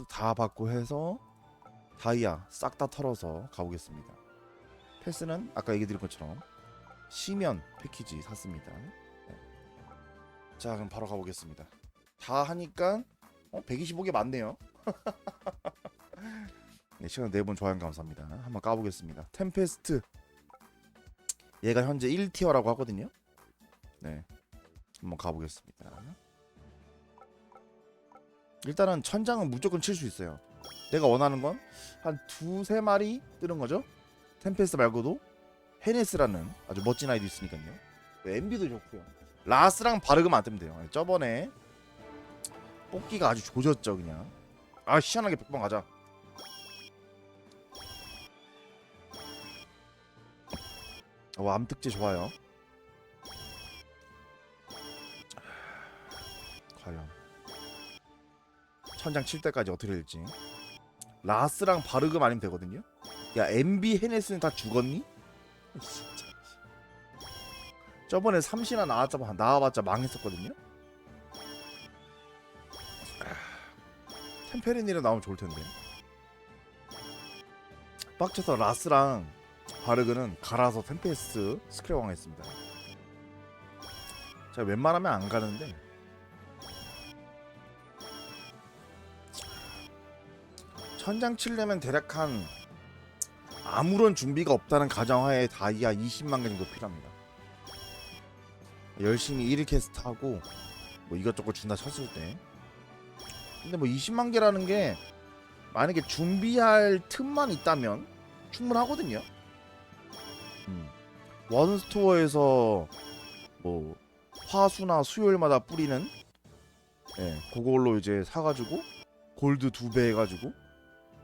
패스도 다 받고 해서 다이아 싹 다 털어서 가보겠습니다. 패스는 아까 얘기 드린 것처럼 시면 패키지 샀습니다. 네. 자 그럼 바로 가보겠습니다. 다 하니까 어, 125개 맞네요. 네, 시간 4번 좋아요 감사합니다. 한번 까보겠습니다. 템페스트 얘가 현재 1티어라고 하거든요. 네, 한번 가보겠습니다. 일단은 천장은 무조건 칠 수 있어요. 내가 원하는 건 한 두세 마리 뜨는 거죠. 템페스트 말고도 헤네스라는 아주 멋진 아이도 있으니까요. MB도 좋고요. 라스랑 바르그만 안 뜨면 돼요. 저번에 뽑기가 아주 조졌죠 그냥. 아 희한하게 100번 가자. 와 암특제 좋아요. 과연 천장 칠 때까지 어떻게 될지. 라스랑 바르금 아니면 되거든요. 야 MB 헤네스는 다 죽었니? 진짜. 저번에 3시나 나왔자 나와봤자 망했었거든요. 템페린이랑 나오면 좋을 텐데. 빡쳐서 라스랑 바르그는 갈아서 템페스트 스크래왕 했습니다. 제가 웬만하면 안 가는데 천장 칠려면 대략 한 아무런 준비가 없다는 가정하에 다이아 20만 개 정도 필요합니다. 열심히 1일 캐스트 하고 뭐 이것저것 준다 쳤을 때 근데 뭐 20만 개라는 게 만약에 준비할 틈만 있다면 충분하거든요. 음. 원 스토어에서 뭐 화수나 수요일마다 뿌리는 예, 그걸로 이제 사가지고 골드 두 배 해가지고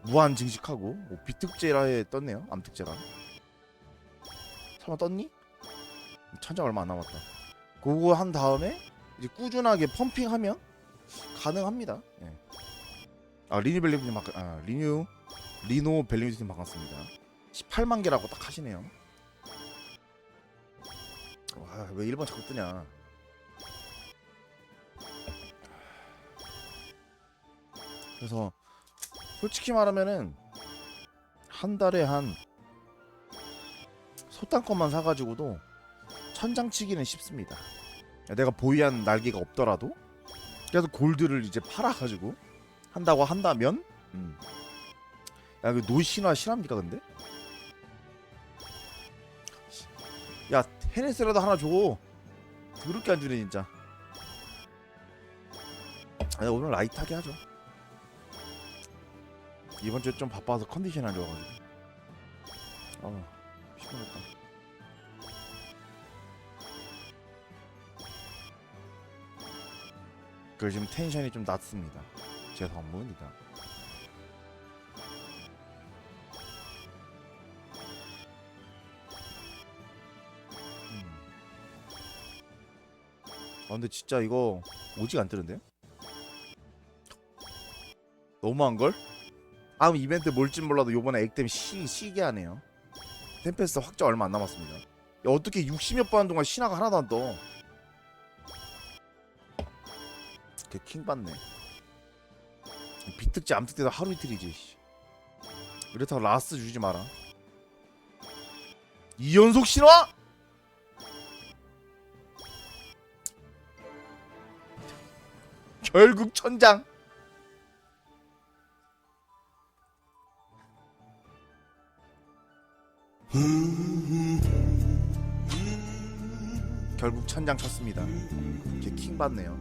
무한 증식하고 뭐 비특제라에 떴네요 암특제라 설마 떴니? 천장 얼마 안 남았다. 그거 한 다음에 이제 꾸준하게 펌핑하면 가능합니다. 예. 아 리뉴 벨리님 바 아, 리뉴 리노 벨리님 반갑습니다. 18만 개라고 딱 하시네요. 와, 왜 1번 자꾸 뜨냐. 그래서 솔직히 말하면은 한 달에 한 소땅것만 사가지고도 천장 치기는 쉽습니다. 내가 보유한 날개가 없더라도 그래서 골드를 이제 팔아가지고 한다고 한다면 음. 야, 그 노신화 실합니까 근데? 야, 테니스라도 하나 줘. 더럽게 안 주네 진짜. 아, 오늘 라이트하게 하죠. 이번 주에 좀 바빠서 컨디션이 안 좋아가지고 어 피곤했다 그 지금 텐션이 좀 낮습니다 제 선물입니다 음. 아 근데 진짜 이거 오직 안 뜨는데요? 너무한걸? 다음 이벤트 뭘진 몰라도 요번에 액땜 시, 시게 하네요 템페스트 확정 얼마 안 남았습니다 야, 어떻게 60몇 번 동안 신화가 하나도 안 떠? 걔 킹 받네 비특제 암특제도 하루 이틀이지 씨. 그렇다고 라스 주지 마라 2연속 신화? 결국 천장 결국 천장 쳤습니다. 걔킹 받네요.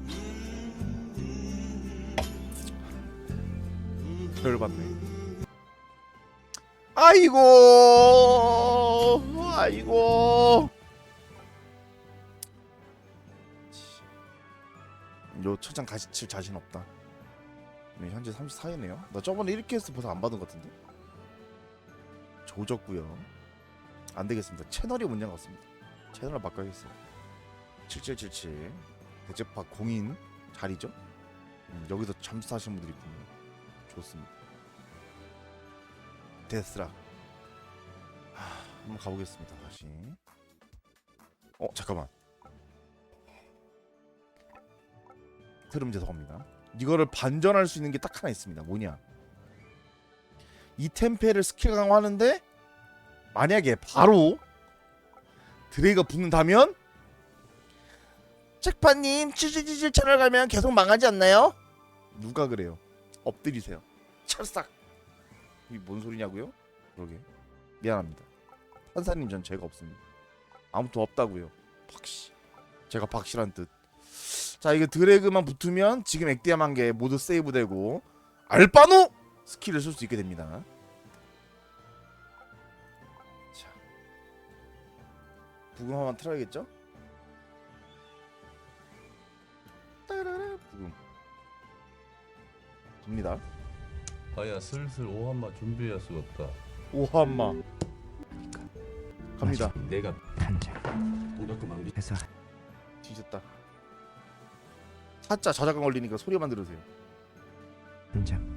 별 받네. 아이고, 아이고. 요 천장 다시 칠 자신 없다. 네, 현재 34회네요. 나 저번에 1회 했을 벌써 안 받은 것 같은데. 조졌고요. 안 되겠습니다. 채널이 문제인 것 같습니다. 채널을 바꿔야겠어요. 7777 대제파 공인 자리죠? 음, 여기서 잠수하시는 분들이 있군요. 좋습니다. 데스라. 하, 한번 가보겠습니다. 다시. 어 잠깐만. 흐름 죄송합니다. 이거를 반전할 수 있는 게 딱 하나 있습니다. 뭐냐? 이 템페를 스킬 강화하는데 만약에 바로 드레이가 붙는다면 책파님 77 채널 가면 계속 망하지 않나요? 누가 그래요? 엎드리세요. 찰싹. 이게 뭔 소리냐고요? 그러게. 미안합니다. 판사님 전 죄가 없습니다. 아무튼 없다고요. 박씨. 제가 박씨란 뜻. 자 이게 드래그만 붙으면 지금 액디암 한개 모두 세이브되고 알바노 스킬을 쓸 수 있게 됩니다. 부금 한번 틀어야겠죠? 따라라 부금 갑니다. 아야 슬슬 오한마 준비해야 쓰겠다. 오한마 갑니다. 내가 한장 동작그만 해서 뒤졌다. 사자 자작강 걸리니까 소리만 들으세요. 한장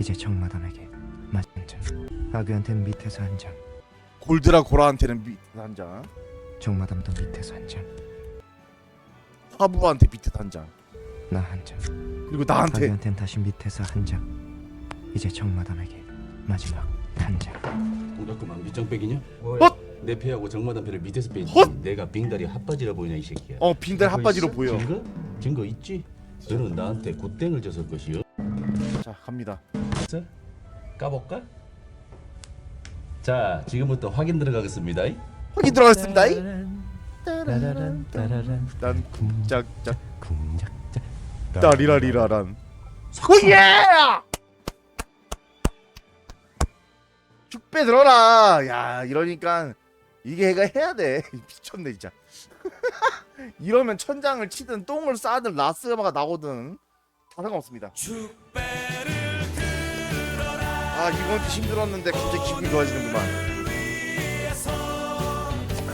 이제 정마담에게 맞은 장 아그한텐 밑에서 한장 골드라 고라한테는 밑에 한 장, 정마담도 밑에서 한장 하부한테 밑에 한 장, 나 한장 그리고 나한테 아그한텐 다시 밑에서 한장 이제 정마담에게 마지막 한장 동작그만 밑장빼기냐? 헛! 내 패하고 정마담 패를 밑에서 빼지. 헛! 내가 빙다리 핫바지라 보이냐 이 새끼야. 어 빈달 핫바지로? 보여. 증거? 증거 있지? 너는 나한테 굿땡을 줬을 것이요. 자 갑니다. 자, 까볼까? 자, 지금부터 확인 들어가겠습니다. 확인. 따라란 따라란 난 쿵짝짝 쿵짝짝 따리라리라란. 오예! 죽배 들어라. 야 이러니까 이게 얘가 해야 돼. 미쳤네 진짜. 이러면 천장을 치든 똥을 싸든 라스가마가 나오든 다 상관없습니다. 아 이번 주 힘들었는데 갑자기 기분이 좋아지는구만.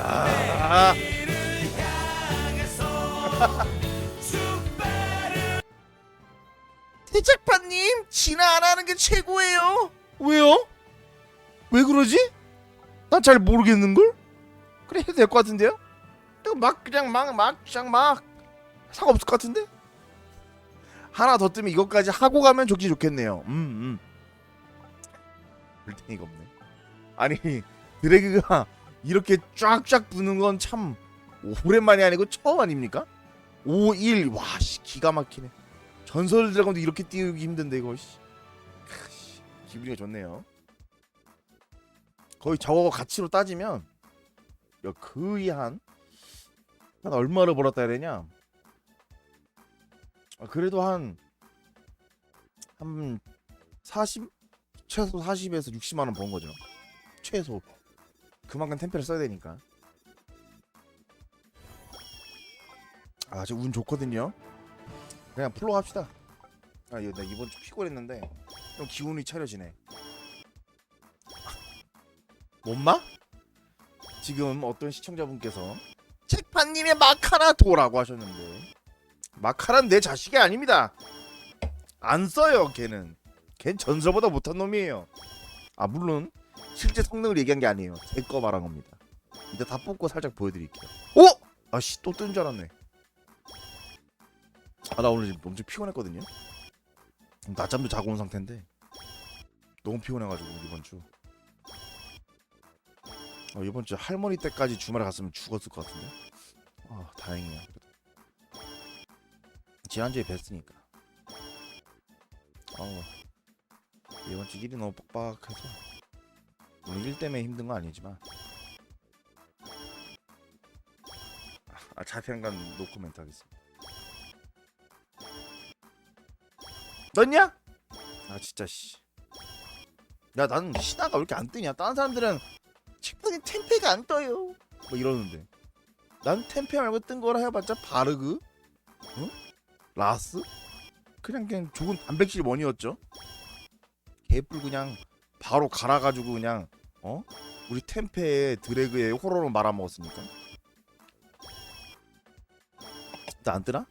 아. 대작파님 진화 안 하는 게 최고예요. 왜요? 왜 그러지? 난 잘 모르겠는 걸. 그래 해도 될 것 같은데요? 또막 그냥 막 막 그냥 막 상관없을 것 같은데? 하나 더 뜨면 이것까지 하고 가면 좋긴 좋겠네요. 음 음. 불탱이가 없네. 아니 드래그가 이렇게 쫙쫙 부는 건 참 오랜만이 아니고 처음 아닙니까? 5, 1, 와 씨 기가 막히네. 전설 드래곤도 이렇게 띄우기 힘든데 이거 씨. 크, 씨, 기분이 좋네요. 거의 저거 가치로 따지면 야, 거의 한, 한 얼마를 벌었다 해야 되냐? 아, 그래도 한, 한 40, 최소 40에서 60만 원 번 거죠. 최소. 그만큼 템페를 써야 되니까. 아, 저 운 좋거든요. 그냥 플로 합시다. 아, 이거 나 이번 주 피곤했는데 좀 기운이 차려지네. 뭔마? 지금 어떤 시청자분께서 책판님의 마카라도라고 하셨는데 마카라는 내 자식이 아닙니다. 안 써요, 걔는. 걘 전설보다 못한 놈이에요. 아 물론 실제 성능을 얘기한 게 아니에요. 제 거 말한 겁니다. 이제 다 뽑고 살짝 보여드릴게요. 오! 아씨 또뜬줄 알았네. 아 나 오늘 엄청 피곤했거든요. 낮잠도 자고 온 상태인데 너무 피곤해가지고 이번 주. 어, 이번 주 할머니 때까지 주말에 갔으면 죽었을 것 같은데. 아 다행이야. 지난주에 뵀으니까. 어 이번 주 일이 너무 빡빡해서 물론 일 때문에 힘든 건 아니지만. 아건 노코멘트 하겠습니다. 떴냐? 아 진짜 씨. 야 나는 신화가 왜 이렇게 안 뜨냐? 다른 사람들은 책방에 템페가 안 떠요. 뭐 이러는데. 난 템페 말고 뜬 거라 해봤자 바르그, 응? 라스, 그냥 그냥 좋은 단백질 원이었죠. 개뿔 그냥 바로 갈아가지고 그냥 어? 우리 템페에 드래그에 호로로 말아먹었으니까. 진짜 안 뜨나?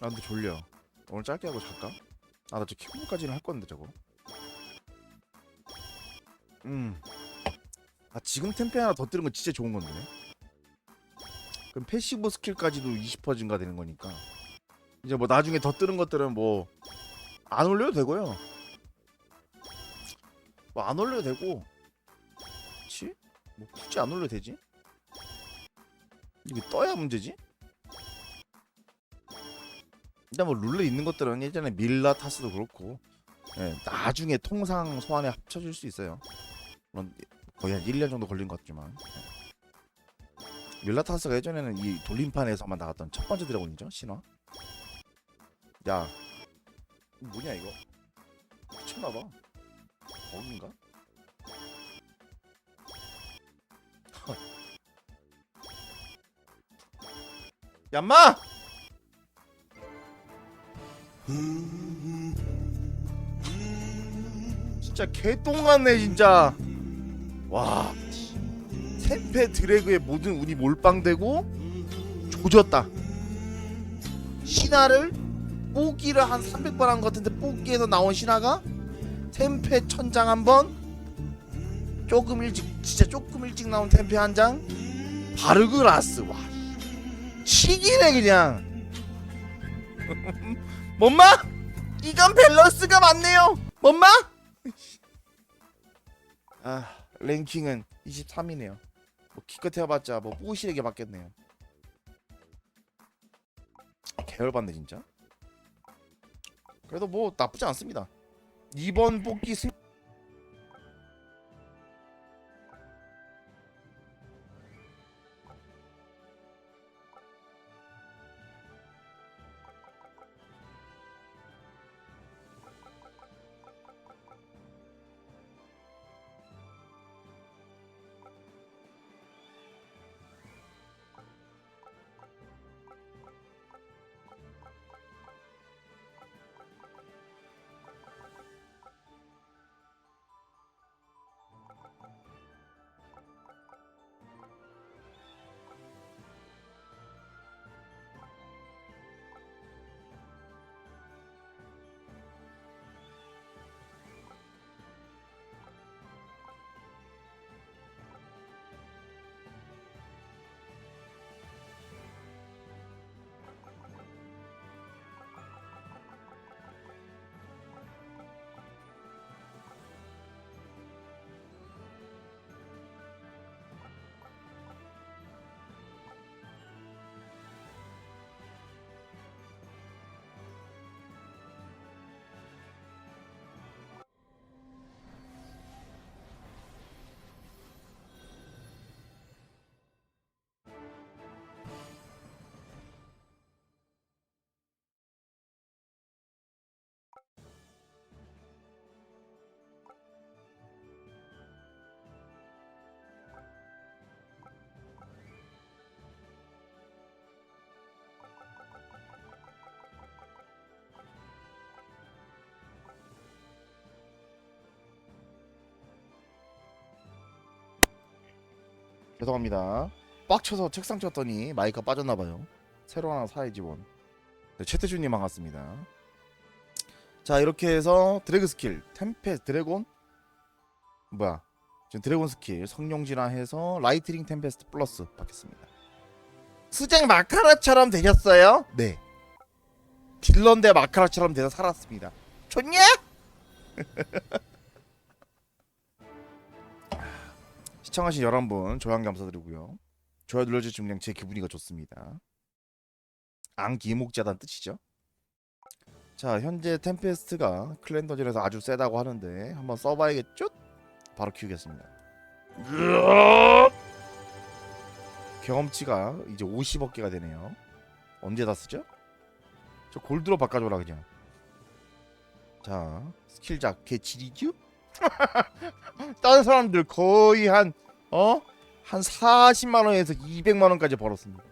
아 근데 졸려 오늘 짧게 하고 잘까? 아 나 저 킥부까지는 할 건데 저거 음아 지금 템페 하나 더 뜨는 건 진짜 좋은 건데 그럼 패시브 스킬까지도 20% 증가되는 거니까 이제 뭐 나중에 더 뜨는 것들은 뭐 안 올려도 되고요. 뭐 안 올려도 되고, 그렇지? 뭐 굳이 안 올려도 되지? 이게 떠야 문제지? 일단 뭐 룰에 있는 것들은 예전에 밀라 타스도 그렇고 예, 나중에 통상 소환에 합쳐질 수 있어요. 물론 거의 한 1년 정도 걸린 것 같지만 예. 밀라 타스가 예전에는 이 돌림판에서만 나왔던 첫 번째 드래곤이죠 신화. 야 뭐냐 이거 미쳤나봐. 버그인가? 얌마! 진짜 개똥 같네 진짜 와 템페 드래그의 모든 운이 몰빵되고 조졌다 신화를 뽑기를 한 300번 한 것 같은데 뽑기에서 나온 신화가? 템페 천장 한번? 조금 일찍 진짜 조금 일찍 나온 템페 한 장? 바르그라스 와. 치기네 그냥. 뭔마? 이건 밸런스가 맞네요. 뭔마? 아 랭킹은 23이네요. 뭐 기껏 해봤자 뭐 뿌시에게 받겠네요. 계열받네 진짜 그래도 뭐 나쁘지 않습니다. 이번 뽑기 승 죄송합니다. 빡쳐서 책상 쳤더니 마이크가 빠졌나봐요. 새로 하나 사야지 원 네, 최태준님 반갑습니다. 자 이렇게 해서 드래그 스킬 템페 드래곤? 뭐야? 지금 드래곤 스킬 성룡진화 해서 라이트링 템페스트 플러스 받겠습니다. 수장 마카라처럼 되셨어요? 네. 딜런데 마카라처럼 돼서 살았습니다. 좋냐? 시청하신 11분 조양 감사드리고요 좋아요 눌러주시면 그냥 제 기분이가 좋습니다 앙기목자단 뜻이죠 자 현재 템페스트가 클랜더전에서 아주 세다고 하는데 한번 써봐야겠죠? 바로 키우겠습니다 경험치가 이제 50억 개가 되네요 언제 다 쓰죠? 저 골드로 바꿔줘라 그냥 자 스킬작 개치리쥬? 다른 사람들 거의 한 어? 한 40만 원에서 200만 원까지 벌었습니다.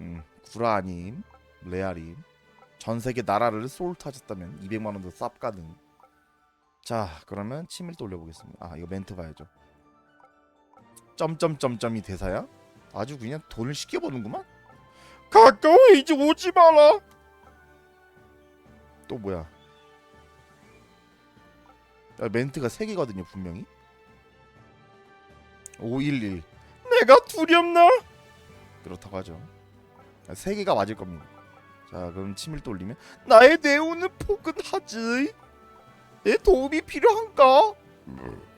음, 구라님, 레아님 전 세계 나라를 솔트하셨다면 200만 원도 쌉 가능. 자, 그러면 치밀도 올려보겠습니다. 아, 이거 멘트 봐야죠. 점점점점이 대사야? 아주 그냥 돈을 쉽게 버는구만. 가까워 이제 오지 마라. 또 뭐야? 야, 멘트가 3 개거든요, 분명히. 511 내가 두렵나? 그렇다고 하죠. 세 개가 맞을 겁니다. 자 그럼 치밀 도 올리면 나의 네오는 포근하지. 내 도움이 필요한가?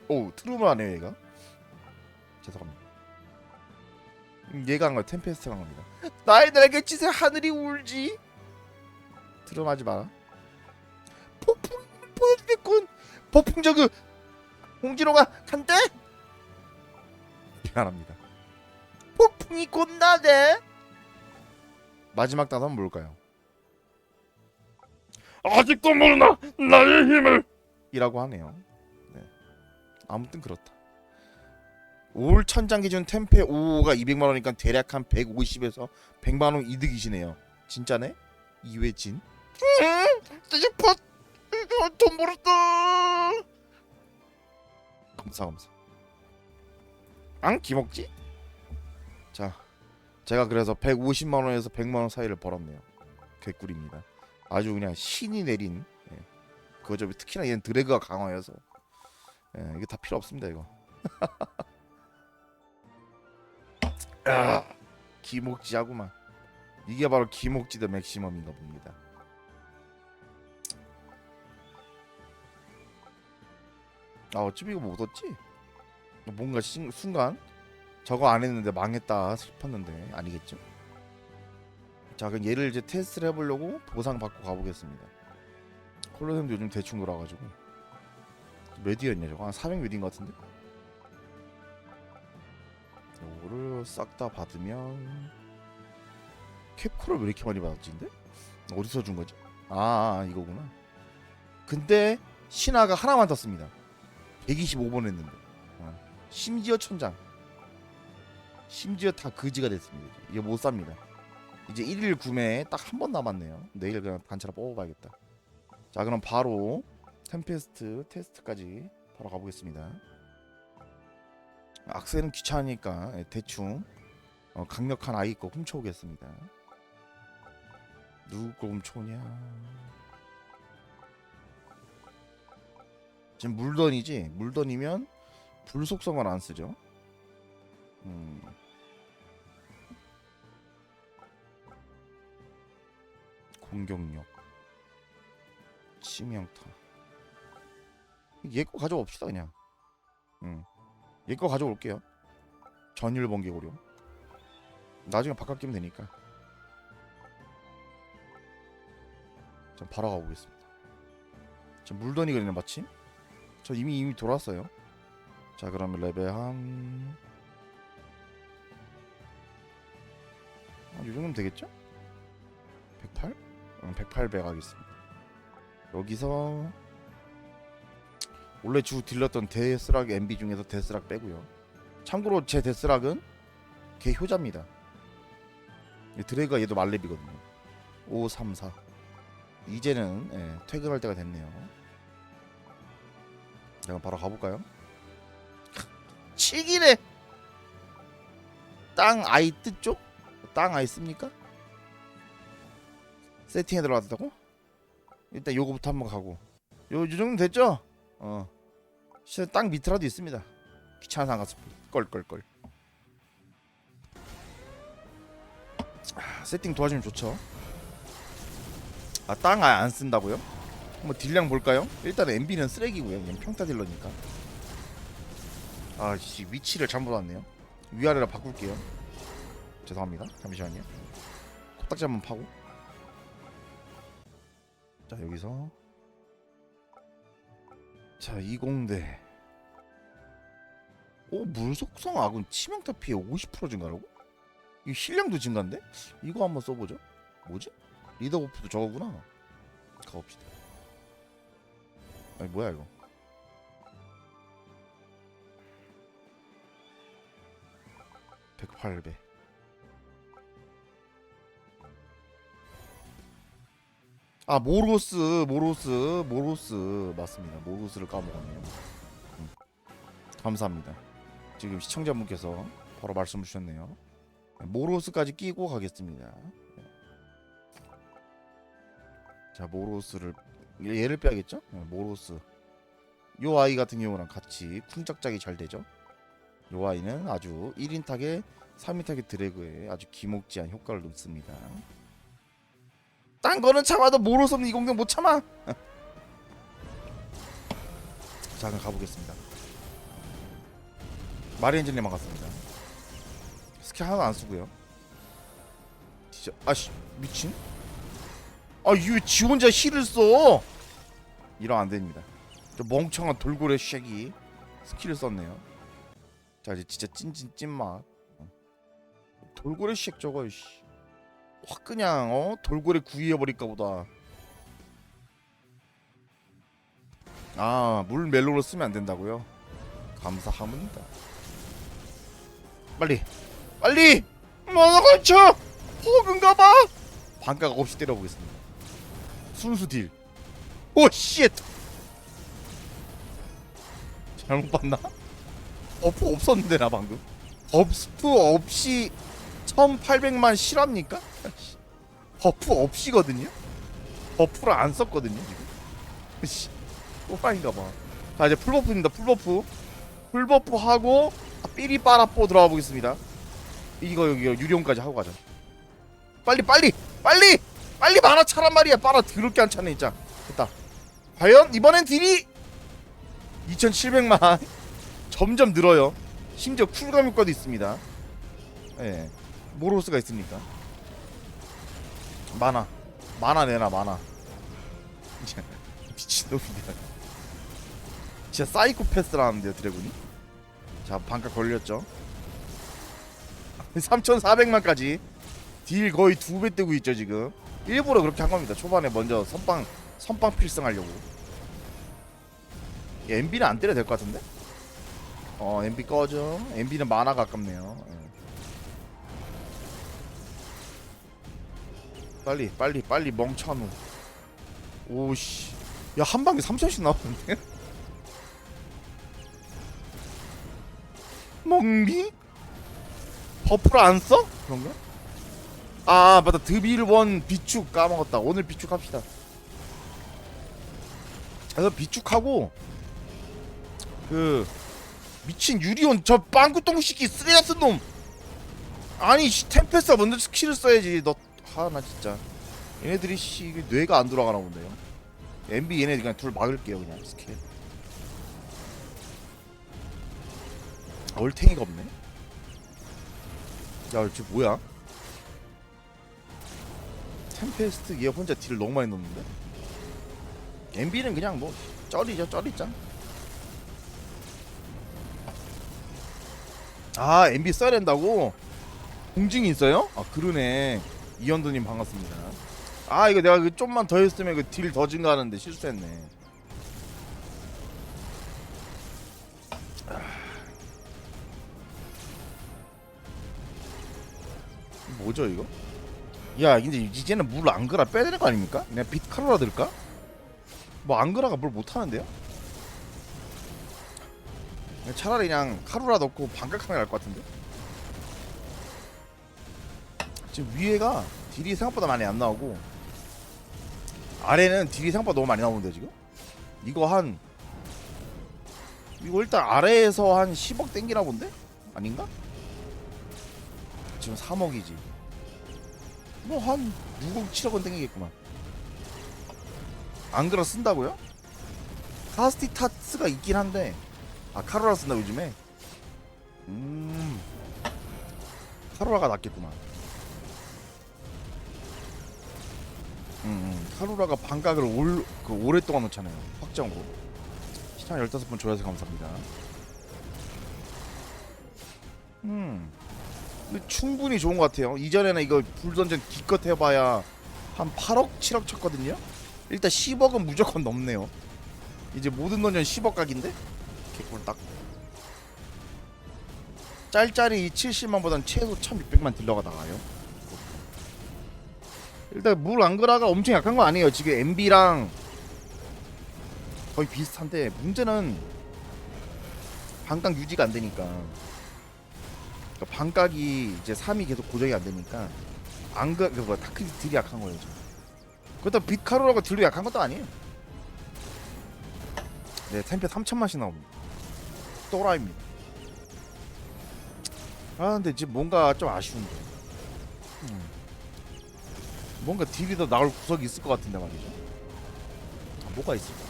오 트름을 하네요 얘가. 죄송합니다. 음, 얘가 한 거야 템페스트가 한 겁니다. 나의 날갯짓에 하늘이 울지. 트름하지 마라. 폭풍 보여주겠군. 폭풍 저그 홍진호가 간대. 미안합니다. 폭풍이 곧 나대. 마지막 단어는 뭘까요? 아직도 모르나 나의 힘을 이라고 하네요. 네. 아무튼 그렇다. 올 천장 기준 템페 5가 200만 원이니까 대략 한 150에서 100만 원 이득이시네요. 진짜네? 이회진. 스 지팟 돈 벌었다. 감사 감사. 앙 기먹지? 자, 제가 그래서 150만 원에서 100만 원 사이를 벌었네요. 개꿀입니다. 아주 그냥 신이 내린 예. 그거죠. 특히나 얘는 드래그가 강화여서 예, 이게 다 필요 없습니다 이거. 아, 기목지하구만. 이게 바로 기목지 더 맥시멈인가 봅니다. 아 어차피 이거 못 얻지? 뭔가 신, 순간 저거 안 했는데 망했다 싶었는데 아니겠죠? 자 그럼 얘를 이제 테스트를 해보려고 보상 받고 가보겠습니다. 콜로셈도 요즘 대충 놀아가지고 몇 위였냐 저거 한 400 몇인 것 같은데? 요거를 싹 다 받으면 캡콜을 왜 이렇게 많이 받았지 근데? 어디서 준 거지? 아, 아 이거구나 근데 신화가 하나만 떴습니다 125번 했는데. 어. 심지어 천장. 심지어 다 거지가 됐습니다. 이거 못 삽니다. 이제 1일 구매에 딱한 번 남았네요. 내일 그냥 단체로 뽑아봐야겠다. 자 그럼 바로 템페스트 테스트까지 바로 가보겠습니다. 악셀은 귀찮으니까 예, 대충 어, 강력한 아이 거 훔쳐오겠습니다. 누구 거 훔쳐오냐 지금 물던이지? 물던이면 불속성을 안 쓰죠. 음. 공격력. 치명타. 얘 거 가져옵시다 그냥. 음. 얘 거 가져올게요. 전율 번개 고려. 나중에 바꿔 끼면 되니까. 자 바로 가보겠습니다. 자 물던이거든요 마침 저 이미 이미 돌았어요. 자 그러면 레벨 한... 아, 이 정도면 되겠죠? 108? 응, 108배 가겠습니다. 여기서 원래 주 딜렀던 데스락 MB 중에서 데스락 빼고요. 참고로 제 데스락은 걔 효자입니다. 이 드래그가 얘도 말렙이거든요. 5, 3, 4 이제는 예, 퇴근할 때가 됐네요. 자 그럼 바로 가볼까요? 치기네 땅 아이 뜻 쪽? 땅 아이 씁니까? 세팅에 들어갔다고? 일단 요거부터 한번 가고 요, 요 정도 됐죠? 어 실제 땅 밑이라도 있습니다 귀찮아서 안 가서 껄껄껄 아, 세팅 도와주면 좋죠 아땅 아예 안 쓴다고요? 한번 딜량 볼까요? 일단 MB는 쓰레기고요. 그냥 평타 딜러니까. 아씨 위치를 잘못 왔네요. 위아래로 바꿀게요. 죄송합니다. 잠시만요. 코딱지 한번 파고. 자 여기서. 자 이공대. 오 물속성 아군 치명타 피해 50% 증가라고? 이 실력도 증가인데? 이거 한번 써보죠. 뭐지? 리더 버프도 저거구나. 가봅시다 아니 뭐야 이거? (108배) 아 모로스 모로스 모로스. 맞습니다. 모로스를 까먹었네요. 음. 감사합니다. 지금 시청자분께서 바로 말씀 주셨네요. 모로스까지 끼고 가겠습니다. 네. 자 모로스를 얘를 빼야겠죠? 네, 모로스. 요 아이 같은 경우랑 같이 쿵짝짝이 잘 되죠? 요 아이는 아주 1인 타겟 3인 타겟 드래그에 아주 기목지한 효과를 놓습니다. 딴 거는 참아도 모로섬 이공격 못 참아! 자 그럼 가보겠습니다. 마리엔젤리만 갔습니다. 스킬 하나도 안 쓰고요. 진짜 아씨 미친 아이왜지 혼자 힐을 써? 이러면 안 됩니다. 저 멍청한 돌고래 쉑이 스킬을 썼네요. 자 이제 진짜 찐찐 찐맛. 어. 돌고래 쉑 저거 씨. 확 그냥 어? 돌고래 구이해버릴까 보다. 아 물 멜로로 쓰면 안 된다고요? 감사합니다. 빨리 빨리! 걸쳐 호근가봐! 반가가 없이 때려보겠습니다 순수 딜. 오 쉣 잘못 봤나? 버프 없었는데 나 방금. 버프 없이 1800만 실합니까? 버프 없이거든요? 버프를 안 썼거든요 지금. 씨. 또라이인가 봐 자 이제 풀버프입니다 풀버프. 풀버프 하고 삐리 빠라뽀 들어가 보겠습니다. 이거 여기 유령까지 하고 가자. 빨리 빨리! 빨리 빨리 만화 차란 말이야. 빨아 더럽게 안 차네 진짜 됐다. 과연 이번엔 딜이 2700만 점점 늘어요. 심지어 쿨감 효과도 있습니다. 예. 모로스가 있으니까? 만화. 만화 내놔 만화. 미친놈이야 진짜 사이코패스라는데요 드래곤이? 자 반값 걸렸죠? 3400만까지. 딜 거의 두 배 뜨고 있죠 지금 일부러 그렇게 한 겁니다 초반에 먼저 선빵 선빵 필승하려고 MB는 안 때려도 될것 같은데 어 MB 꺼져 MB는 만화가 아깝네요 예. 빨리 빨리 빨리 멍청한 놈 오씨 야 한 방에 3천씩 나오는데 멍미? 버프를 안 써? 그런가? 아 맞다. 드빌원 비축 까먹었다. 오늘 비축 합시다. 그래서 비축하고 그 미친 유리온 저 빵꾸똥 시키 쓰레 같은 놈! 아니 씨, 템페스가 먼저 스킬을 써야지. 너 하나 진짜. 얘네들이 씨 뇌가 안 돌아가나 본데요? MB 얘네 그냥 둘 막을게요 그냥 스킬. 얼탱이가 없네? 야쟤 뭐야 템페스트 얘 혼자 딜을 너무 많이 넣는데 MB는 그냥 뭐 쩌리죠 쩌리짱 아 MB 써야 된다고? 공증이 있어요? 아 그러네 이현도님 반갑습니다 아 이거 내가 그 좀만 더 했으면 그 딜 더 증가하는데 실수했네 아. 뭐죠 이거? 야 이제 이제는 물 안 그라 빼야 되는 거 아닙니까? 그냥 빛 카로라 들까? 뭐 안 그라가 뭘 못하는데요? 그냥 차라리 그냥 카루라 넣고 반격하는 게 나을 것 같은데? 지금 위에가 딜이 생각보다 많이 안 나오고 아래는 딜이 생각보다 너무 많이 나오는데 지금? 이거 한 이거 일단 아래에서 한 10억 땡기나 본데? 아닌가? 지금 3억이지 뭐한 6억 7억은 땡기겠구만. 안 그라 쓴다고요? 카스티타스가 있긴 한데. 아 카로라 쓴다 요즘에? 음. 카로라가 낫겠구만. 음, 음. 카로라가 반각을 올, 그 오랫동안 놓잖아요. 확정으로. 시청 15번 좋아해서 감사합니다. 음 충분히 좋은 것 같아요. 이전에는 이거 불던전 기껏 해봐야 한 8억 7억 쳤거든요. 일단 10억은 무조건 넘네요. 이제 모든 던전 10억 각인데? 개꿀 딱. 짤짤이 70만보단 최소 1600만 딜러가 나가요. 일단 물 안그라가 엄청 약한 거 아니에요. 지금 MB랑 거의 비슷한데 문제는 반각 유지가 안 되니까 그러니까 반각이 이제 3이 계속 고정이 안 되니까 안그 그뭐 다크 딜이 약한 거예요 지금. 그렇다 빛카로라가 딜도 약한 것도 아니에요. 네 템페 3천만씩 나옵니다. 또라이입니다. 아 근데 지금 뭔가 좀 아쉬운데. 음. 뭔가 딜이 더 나올 구석이 있을 것 같은데 말이죠. 아, 뭐가 있을까?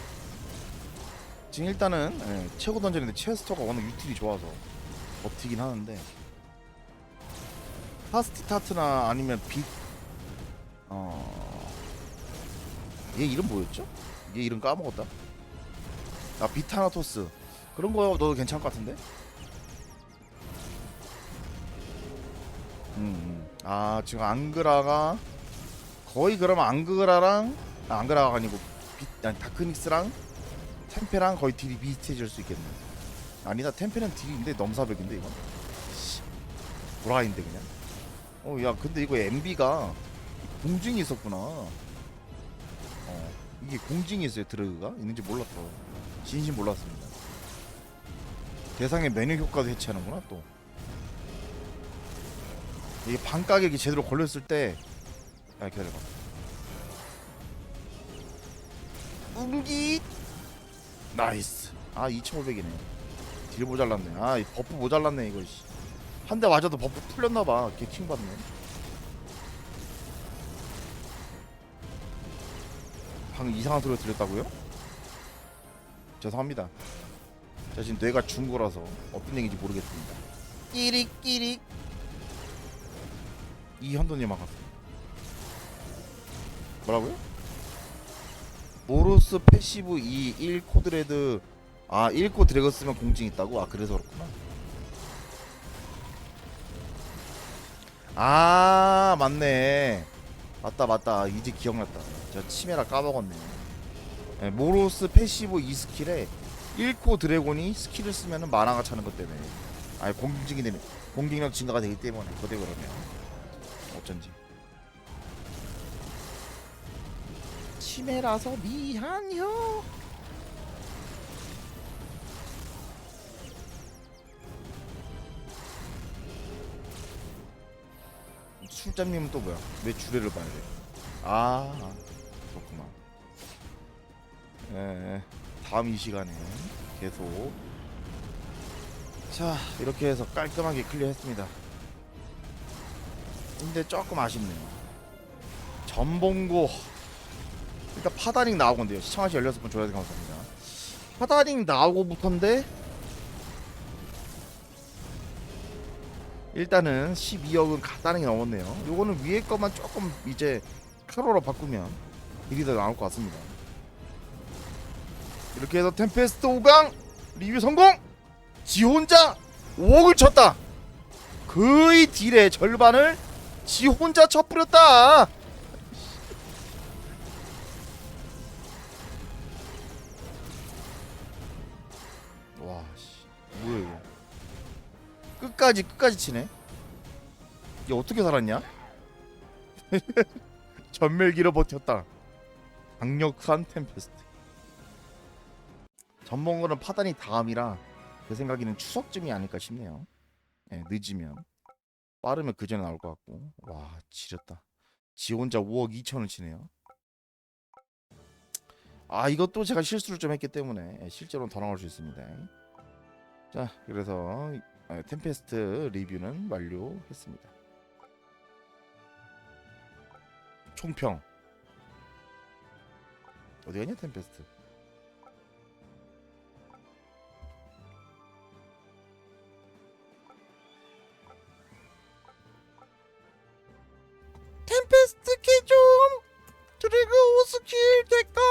지금 일단은 예, 최고 던전인데 체스터가 워낙 유틸이 좋아서 버티긴 하는데 파스티 타트나 아니면 빛 어... 얘 이름 뭐였죠? 얘 이름 까먹었다 아 비타나토스 그런 거 넣어도 괜찮을 것 같은데? 음, 음. 아 지금 앙그라가 거의 그러면 앙그라랑 아, 앙그라가 아니고 비, 아니 다크닉스랑 템페랑 거의 딜이 비슷해질 수 있겠네 아니다 템페는 딜이 근데 넘사벽인데 이건 씨, 브라인데 그냥 어 야 근데 이거 MB가 공증이 있었구나. 어 이게 공증이 있어요 드래그가? 있는지 몰랐어. 진심 몰랐습니다. 대상의 면역 효과도 해체하는구나 또. 이게 반 가격이 제대로 걸렸을 때 아, 기다려봐. 웅기? 나이스. 아 2500이네. 딜 모자랐네. 아이 버프 모자랐네 이거 한 대 맞아도 버프 풀렸나봐 개킹 받네 방금 이상한 소리가 들렸다고요? 죄송합니다 저 지금 뇌가 중고라서 어떤 얘기인지 모르겠습니다 끼릭끼릭 이현도님 반갑습니다 뭐라고요? 모로스 패시브 2 1코 드레드 아 1코 드래그 쓰면 공증 있다고? 아 그래서 그렇구나 아 맞네. 맞다 맞다. 이제 기억났다. 저 치메라 까먹었네. 네, 모로스 패시브 2 스킬에 1코 드래곤이 스킬을 쓰면은 만화가 차는 것 때문에. 아니 공증이 되면 공격력 증가가 되기 때문에. 그대 그러면. 어쩐지. 치매라서 미안요 술장님은 또 뭐야? 왜 주례를 봐야 돼? 아 그렇구나 예 다음 이 시간에 계속. 자 이렇게 해서 깔끔하게 클리어했습니다. 근데 조금 아쉽네요. 전봉고. 일단 파다링 나오건데요. 시청하시 16분 줘야 감사합니다. 파다링 나오고부터인데 일단은 12억은 가다랑이 넘었네요. 요거는 위에 것만 조금 이제 카로로 바꾸면 딜이 더 나올 것 같습니다. 이렇게 해서 템페스트 5강 리뷰 성공! 지 혼자 5억을 쳤다! 거의 딜의 절반을 지 혼자 쳐뿌렸다 끝까지 끝까지 치네. 이게 어떻게 살았냐? 전멸기로 버텼다. 강력한 템페스트. 전봉거는 파단이 다음이라 제 생각에는 추석쯤이 아닐까 싶네요. 예, 늦으면. 빠르면 그 전에 나올 것 같고. 와 지렸다. 지 혼자 5억 2천을 치네요. 아 이것도 제가 실수를 좀 했기 때문에 예, 실제로는 더 나올 수 있습니다. 자 그래서 아, 템페스트 리뷰는 완료했습니다. 총평 어디 갔냐 템페스트? 템페스트 키좀 드래그 오스킬 대검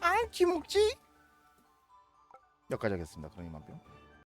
앙키 먹지? 여기까지 하겠습니다. 그럼 이만 뿅.